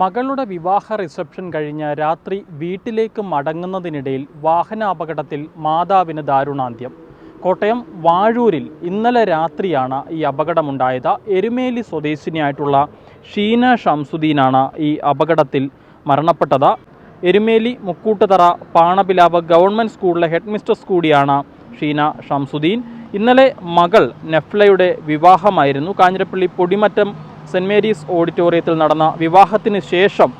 മകളുടെ വിവാഹ റിസപ്ഷൻ കഴിഞ്ഞ് രാത്രി വീട്ടിലേക്ക് മടങ്ങുന്നതിനിടയിൽ വാഹനാപകടത്തിൽ മാതാവിന് ദാരുണാന്ത്യം. കോട്ടയം വാഴൂരിൽ ഇന്നലെ രാത്രിയാണ് ഈ അപകടമുണ്ടായത്. എരുമേലി സ്വദേശിനിയായിട്ടുള്ള ഷീന ഷംസുദ്ദീനാണ് ഈ അപകടത്തിൽ മരണപ്പെട്ടത്. എരുമേലി മുക്കൂട്ടുതറ പാണപിലാവ് ഗവൺമെന്റ് സ്കൂളിലെ ഹെഡ് മിസ്റ്റർസ് കൂടിയാണ് ഷീന ഷംസുദ്ദീൻ. ഇന്നലെ മകൾ നെഫ്ലയുടെ വിവാഹമായിരുന്നു. കാഞ്ഞിരപ്പള്ളി പൊടിമറ്റം സെന്റ് മേരീസ് ഓഡിറ്റോറിയത്തിൽ നടന്ന വിവാഹത്തിന് ശേഷം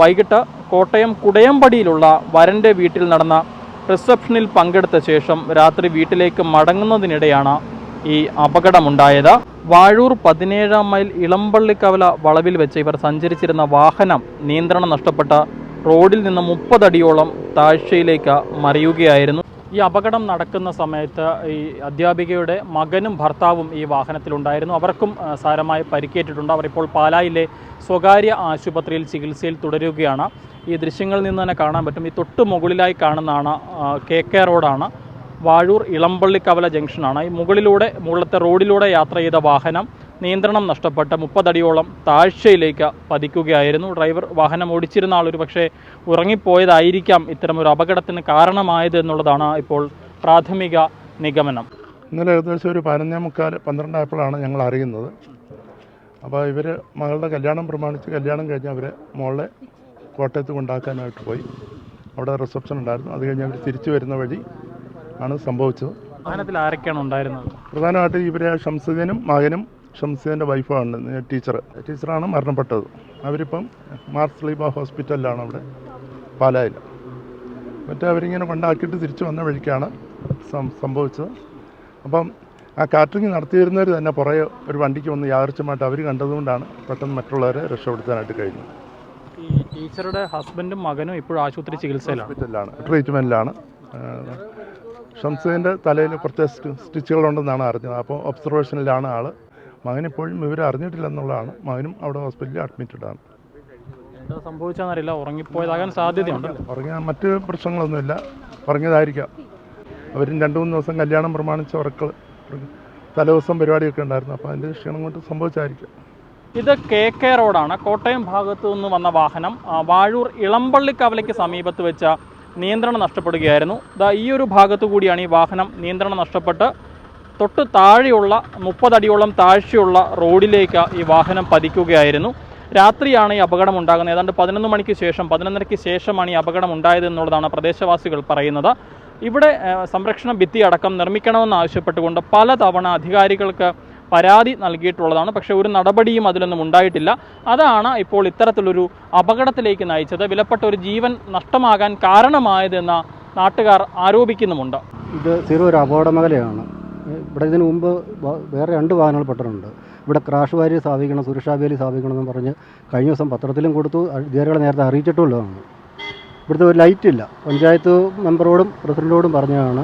വൈകിട്ട് കോട്ടയം കുടയമ്പടിയിലുള്ള വരന്റെ വീട്ടിൽ നടന്ന റിസപ്ഷനിൽ പങ്കെടുത്ത ശേഷം രാത്രി വീട്ടിലേക്ക് മടങ്ങുന്നതിനിടെയാണ് ഈ അപകടമുണ്ടായത്. വാഴൂർ പതിനേഴാം മൈൽ ഇളമ്പള്ളിക്കവല വളവിൽ വെച്ച് ഇവർ സഞ്ചരിച്ചിരുന്ന വാഹനം നിയന്ത്രണം നഷ്ടപ്പെട്ട റോഡിൽ നിന്ന് മുപ്പതടിയോളം താഴ്ചയിലേക്ക് മറിയുകയായിരുന്നു. ഈ അപകടം നടക്കുന്ന സമയത്ത് ഈ അധ്യാപികയുടെ മകനും ഭർത്താവും ഈ വാഹനത്തിലുണ്ടായിരുന്നു. അവർക്കും സാരമായി പരിക്കേറ്റിട്ടുണ്ട്. അവർ ഇപ്പോൾ പാലായിലെ സ്വകാര്യ ആശുപത്രിയിൽ ചികിത്സയിൽ തുടരുകയാണ്. ഈ ദൃശ്യങ്ങളിൽ നിന്ന് തന്നെ കാണാൻ പറ്റും. ഈ തൊട്ട് മുകളിലായി കാണുന്നതാണ് കെ കെ റോഡാണ്. വാഴൂർ ഇളമ്പള്ളിക്കവല ജംഗ്ഷനാണ്. ഈ മുകളിലൂടെ മുകളിലത്തെ റോഡിലൂടെ യാത്ര ചെയ്ത വാഹനം നിയന്ത്രണം നഷ്ടപ്പെട്ട് മുപ്പതടിയോളം താഴ്ചയിലേക്ക് പതിക്കുകയായിരുന്നു. ഡ്രൈവർ വാഹനം ഓടിച്ചിരുന്ന ആൾ ഒരു പക്ഷേ ഉറങ്ങിപ്പോയതായിരിക്കാം ഇത്തരമൊരു അപകടത്തിന് കാരണമായത് എന്നുള്ളതാണ് ഇപ്പോൾ പ്രാഥമിക നിഗമനം. ഇന്നലെ ഏകദേശം ഒരു പതിനൊന്നേ മുക്കാൽ പന്ത്രണ്ടായപ്പോഴാണ് ഞങ്ങൾ അറിയുന്നത്. അപ്പോൾ ഇവർ മകളുടെ കല്യാണം പ്രമാണിച്ച് കല്യാണം കഴിഞ്ഞ് അവരെ മോളെ കോട്ടയത്ത് കൊണ്ടാക്കാനായിട്ട് പോയി. അവിടെ റിസപ്ഷൻ ഉണ്ടായിരുന്നു. അത് കഴിഞ്ഞ് അവർ തിരിച്ചു വരുന്ന വഴി ആണ് സംഭവിച്ചത്. വാഹനത്തിൽ ആരൊക്കെയാണ് ഉണ്ടായിരുന്നത്? പ്രധാനമായിട്ട് ഇവരെ ഷംസുദ്ദീനും മകനും ഷംസുദ്ദീന്റെ വൈഫാണ് ടീച്ചർ. ടീച്ചറാണ് മരണപ്പെട്ടത്. അവരിപ്പം മാർസ് ലീബ ഹോസ്പിറ്റലിലാണ് അവിടെ പാലായിൽ. മറ്റേ അവരിങ്ങനെ കൊണ്ടാക്കിയിട്ട് തിരിച്ചു വന്ന വഴിക്കാണ് സം- സംഭവിച്ചത്. അപ്പം ആ കാറ്ററിംഗ് നടത്തിയിരുന്നവർ തന്നെ പുറകെ ഒരു വണ്ടിക്ക് വന്ന് യാദൃച്ഛമായിട്ട് അവർ കണ്ടതുകൊണ്ടാണ് പെട്ടെന്ന് മറ്റുള്ളവരെ രക്ഷപ്പെടുത്താനായിട്ട് കഴിഞ്ഞത്. ഈ ടീച്ചറുടെ ഹസ്ബൻഡും മകനും ഇപ്പോഴും ആശുപത്രി ചികിത്സയിലാണ്? ഹോസ്പിറ്റലിലാണ് ട്രീറ്റ്മെന്റിലാണ്. ഷംസീന്റെ തലയിൽ കുറച്ച് സ്റ്റി- സ്റ്റിച്ചുകളുണ്ടെന്നാണ് അറിഞ്ഞത്. അപ്പോൾ ഒബ്സർവേഷനിലാണ് ആൾ മകനിപ്പോഴും വിവരം അറിഞ്ഞിട്ടില്ലെന്നുള്ളതാണ്. മകനും അവിടെ ഹോസ്പിറ്റലിൽ അഡ്മിറ്റഡ് ആണ്. എന്താ സംഭവിച്ചതെന്നറിയില്ല. ഉറങ്ങിപ്പോയതാകാൻ സാധ്യതയുണ്ട്. ഉറങ്ങിയ മറ്റ് പ്രശ്നങ്ങളൊന്നുമില്ല. ഉറങ്ങിയതായിരിക്കാം. അവരും രണ്ടു മൂന്ന് ദിവസം കല്യാണം പ്രമാണിച്ച ഉറക്കൾ തലേദിവസം പരിപാടിയൊക്കെ ഉണ്ടായിരുന്നു. അപ്പോൾ അതിന്റെ ക്ഷീണം കൊണ്ട് സംഭവിച്ചായിരിക്കാം. ഇത് കെ കെ റോഡാണ്. കോട്ടയം ഭാഗത്തു നിന്ന് വന്ന വാഹനം വാഴൂർ ഇളമ്പള്ളി കവലയ്ക്ക് സമീപത്ത് വെച്ച നിയന്ത്രണം നഷ്ടപ്പെടുകയായിരുന്നു. ഈ ഒരു ഭാഗത്തു കൂടിയാണ് ഈ വാഹനം നിയന്ത്രണം നഷ്ടപ്പെട്ട് തൊട്ട് താഴെയുള്ള മുപ്പതടിയോളം താഴ്ചയുള്ള റോഡിലേക്ക് ഈ വാഹനം പതിക്കുകയായിരുന്നു. രാത്രിയാണ് ഈ അപകടം ഉണ്ടാകുന്നത്. ഏതാണ്ട് പതിനൊന്ന് മണിക്ക് ശേഷം പതിനൊന്നരയ്ക്ക് ശേഷമാണ് ഈ അപകടം ഉണ്ടായത് എന്നുള്ളതാണ് പ്രദേശവാസികൾ പറയുന്നത്. ഇവിടെ സംരക്ഷണ ഭിത്തി അടക്കം നിർമ്മിക്കണമെന്ന് ആവശ്യപ്പെട്ടുകൊണ്ട് പലതവണ അധികാരികൾക്ക് പരാതി നൽകിയിട്ടുള്ളതാണ്. പക്ഷേ ഒരു നടപടിയും അതിലൊന്നും ഉണ്ടായിട്ടില്ല. അതാണ് ഇപ്പോൾ ഇത്തരത്തിലൊരു അപകടത്തിലേക്ക് നയിച്ചത്. വിലപ്പെട്ട ഒരു ജീവൻ നഷ്ടമാകാൻ കാരണമായതെന്ന നാട്ടുകാർ ആരോപിക്കുന്നുമുണ്ട്. ഇത് ചെറിയൊരു അപകട മേഖലയാണ്. ഇവിടെ ഇതിനു മുമ്പ് വേറെ രണ്ട് വാഹനങ്ങൾ പെട്ടിട്ടുണ്ട്. ഇവിടെ ക്രാഷ് വാരി സ്ഥാപിക്കണം സുരക്ഷാ വേലി സ്ഥാപിക്കണമെന്ന് പറഞ്ഞ് കഴിഞ്ഞ ദിവസം പത്രത്തിലും കൊടുത്തു. അധികാരികളെ നേരത്തെ അറിയിച്ചിട്ടുള്ളതാണ്. ഇവിടുത്തെ ഒരു ലൈറ്റില്ല പഞ്ചായത്ത് മെമ്പറോടും പ്രസിഡന്റോടും പറഞ്ഞതാണ്.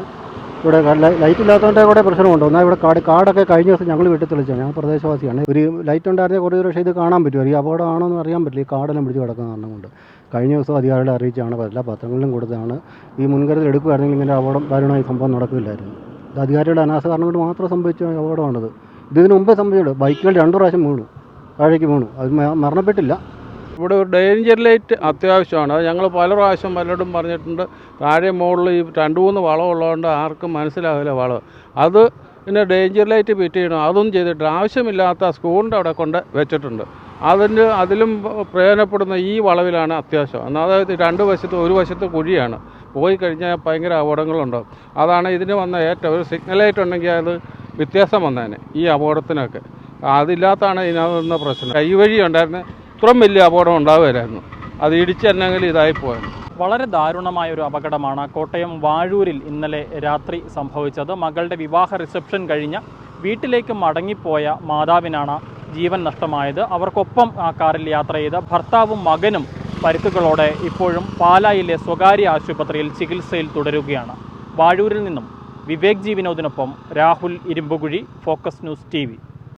ഇവിടെ ലൈറ്റ് ഇല്ലാത്തതുകൊണ്ട് കൂടെ പ്രശ്നമുണ്ട്. എന്നാൽ ഇവിടെ കാട് കാടൊക്കെ കഴിഞ്ഞ ദിവസം ഞങ്ങൾ വീട്ടിൽ തെളിച്ചാണ് ഞങ്ങൾ പ്രദേശവാസിയാണ്. ഒരു ലൈറ്റ് ഉണ്ടായിരുന്ന കുറേ പക്ഷേ ഇത് കാണാൻ പറ്റും. ഈ അപകടമാണോ എന്ന് അറിയാൻ പറ്റില്ല. ഈ കാടെല്ലാം പിടിച്ച് കിടക്കുന്ന കാരണം കൊണ്ട്. കഴിഞ്ഞ ദിവസം അധികാരികളെ അറിയിച്ചാണ്. എല്ലാ പത്രങ്ങളിലും കൊടുത്താണ് ഈ മുൻകരുതൽ എടുക്കുകയായിരുന്നെങ്കിൽ ഇങ്ങനെ അപകടം ദാരുണമായ സംഭവം നടക്കില്ലായിരുന്നു. ഇത് അധികാരികളുടെ അനാസ കാരണം കൊണ്ട് മാത്രം സംഭവിച്ച അപകടമാണിത്. ഇത് ഇതിന് മുമ്പേ സംഭവിച്ചിട്ടുണ്ട് ബൈക്കുകൾ രണ്ടു പ്രാവശ്യം വീണു താഴേക്ക് വീണു. അത് മരണപ്പെട്ടില്ല. ഇവിടെ ഒരു ഡേഞ്ചർ ലൈറ്റ് അത്യാവശ്യമാണ്. അത് ഞങ്ങൾ പല പ്രാവശ്യം പലരോടും പറഞ്ഞിട്ടുണ്ട്. താഴെ മുകളിൽ ഈ രണ്ട് മൂന്ന് വളമുള്ളതുകൊണ്ട് ആർക്കും മനസ്സിലാവില്ല വളം അത് പിന്നെ ഡേഞ്ചർ ലൈറ്റ് ഫിറ്റ് ചെയ്യണം. അതൊന്നും ചെയ്തിട്ട് ആവശ്യമില്ലാത്ത സ്കൂളിന്റെ അവിടെ കൊണ്ട് വെച്ചിട്ടുണ്ട്. അതിന് അതിലും പ്രയോജനപ്പെടുന്ന ഈ വളവിലാണ് അത്യാവശ്യം. അതായത് രണ്ട് വശത്ത് ഒരു വശത്ത് കുഴിയാണ്. പോയി കഴിഞ്ഞാൽ ഭയങ്കര അപകടങ്ങളുണ്ടാവും അതാണ് ഇതിന് വന്ന ഏറ്റവും ഒരു ലൈറ്റ് ഉണ്ടെങ്കിൽ അത് വ്യത്യാസം വന്നേനെ ഈ അപകടത്തിനൊക്കെ. അതില്ലാത്താണ് ഇതിനകത്ത് പ്രശ്നം. പ്രശ്നം കൈവഴി ഉണ്ടായിരുന്നു ഇത്രയും വലിയ അപകടം ഉണ്ടാവുമായിരുന്നു അത് ഇടിച്ചെന്നെങ്കിൽ ഇതായി പോയത് വളരെ ദാരുണമായ ഒരു അപകടമാണ് കോട്ടയം വാഴൂരിൽ ഇന്നലെ രാത്രി സംഭവിച്ചത്. മകളുടെ വിവാഹ റിസപ്ഷൻ കഴിഞ്ഞ വീട്ടിലേക്ക് മടങ്ങിപ്പോയ മാതാവിനാണ് ജീവൻ നഷ്ടമായത്. അവർക്കൊപ്പം ആ കാറിൽ യാത്ര ചെയ്ത ഭർത്താവും മകനും പരിക്കുകളോടെ ഇപ്പോഴും പാലായിലെ സ്വകാര്യ ആശുപത്രിയിൽ ചികിത്സയിൽ തുടരുകയാണ്. വാഴൂരിൽ നിന്നും Vivek G വിനോദിനൊപ്പം Rahul Irumbukuzhi focus news T